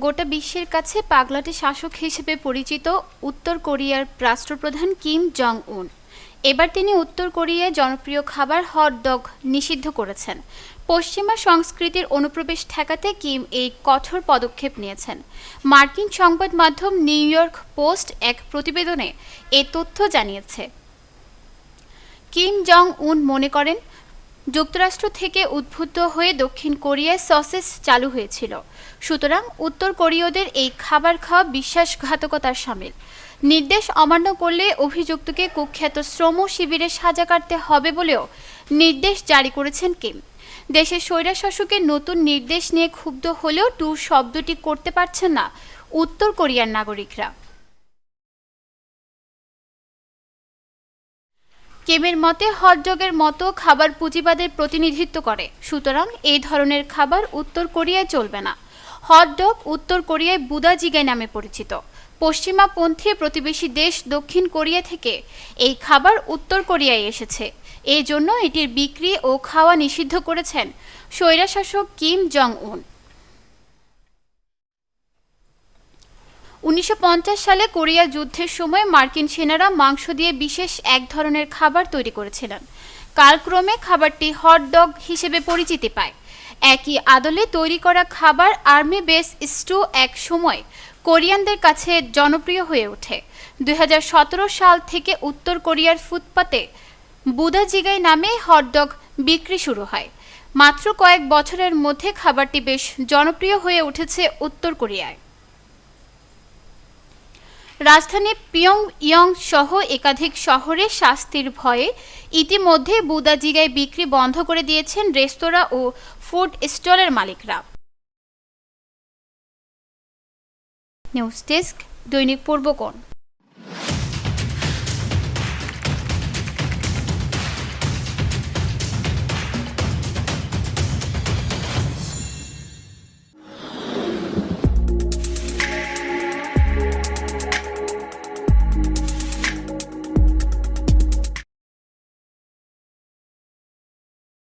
গোটা বিশ্বের কাছে পাগলাটে শাসক হিসেবে পরিচিত উত্তর কোরিয়ার রাষ্ট্রপ্রধান কিম জং উন এবার তিনি উত্তর কোরিয়ায় জনপ্রিয় খাবার হট ডগ নিষিদ্ধ করেছেন। পশ্চিমা সংস্কৃতির অনুপ্রবেশ ঠেকাতে কিম এই কঠোর পদক্ষেপ নিয়েছেন। মার্কিন সংবাদ মাধ্যম নিউ ইয়র্ক পোস্ট এক প্রতিবেদনে এ তথ্য জানিয়েছে। কিম জং উন মনে করেন যুক্তরাষ্ট্র থেকে উদ্ভূত হয়ে দক্ষিণ কোরিয়ায় সসেস চালু হয়েছিল। সুতরাং উত্তর কোরীয়দের এই খাবার খাওয়া বিশ্বাসঘাতকতার সামিল। নির্দেশ অমান্য করলে অভিযুক্তকে কুখ্যাত শ্রম শিবিরে সাজা কাটতে হবে বলেও নির্দেশ জারি করেছেন কিম। দেশের স্বৈরাশাসকের নতুন নির্দেশ নিয়ে ক্ষুব্ধ হলেও টু শব্দটি করতে পারছেন না উত্তর কোরিয়ার নাগরিকরা। কেমের মতে হটডগের মতো খাবার পুঁজিবাদের প্রতিনিধিত্ব করে। সুতরাং এই ধরনের খাবার উত্তর কোরিয়ায় চলবে না। হটডগ উত্তর কোরিয়ায় বুদা জিগাই নামে পরিচিত। পশ্চিমাপন্থী প্রতিবেশী দেশ দক্ষিণ কোরিয়া থেকে এই খাবার উত্তর কোরিয়ায় এসেছে। এই জন্য এটির বিক্রি ও খাওয়া নিষিদ্ধ করেছেন স্বৈরাশাসক কিম জং উন উনিশশো পঞ্চাশ সালে কোরিয়া যুদ্ধের সময় মার্কিন সেনারা মাংস দিয়ে বিশেষ এক ধরনের খাবার তৈরি করেছিলেন। কালক্রমে খাবারটি হট ডগ হিসেবে পরিচিতি পায়। একই আদলে তৈরি করা খাবার আর্মি বেস স্টু এক সময় কোরিয়ানদের কাছে জনপ্রিয় হয়ে ওঠে। দুই হাজার সতেরো সাল থেকে উত্তর কোরিয়ার ফুটপাতে বুদা জিগাই নামে হটডগ বিক্রি শুরু হয়। মাত্র কয়েক বছরের মধ্যে খাবারটি বেশ জনপ্রিয় হয়ে উঠেছে উত্তর কোরিয়ায়। রাজধানী পিয়ং ইয়ং সহ একাধিক শহরে শাস্তির ভয়ে ইতিমধ্যে বুদাজিগায় বিক্রি বন্ধ করে দিয়েছেন রেস্তোরাঁ ও ফুড স্টলের মালিকরা। নিউজ ডেস্ক দৈনিক পূর্বকোণ।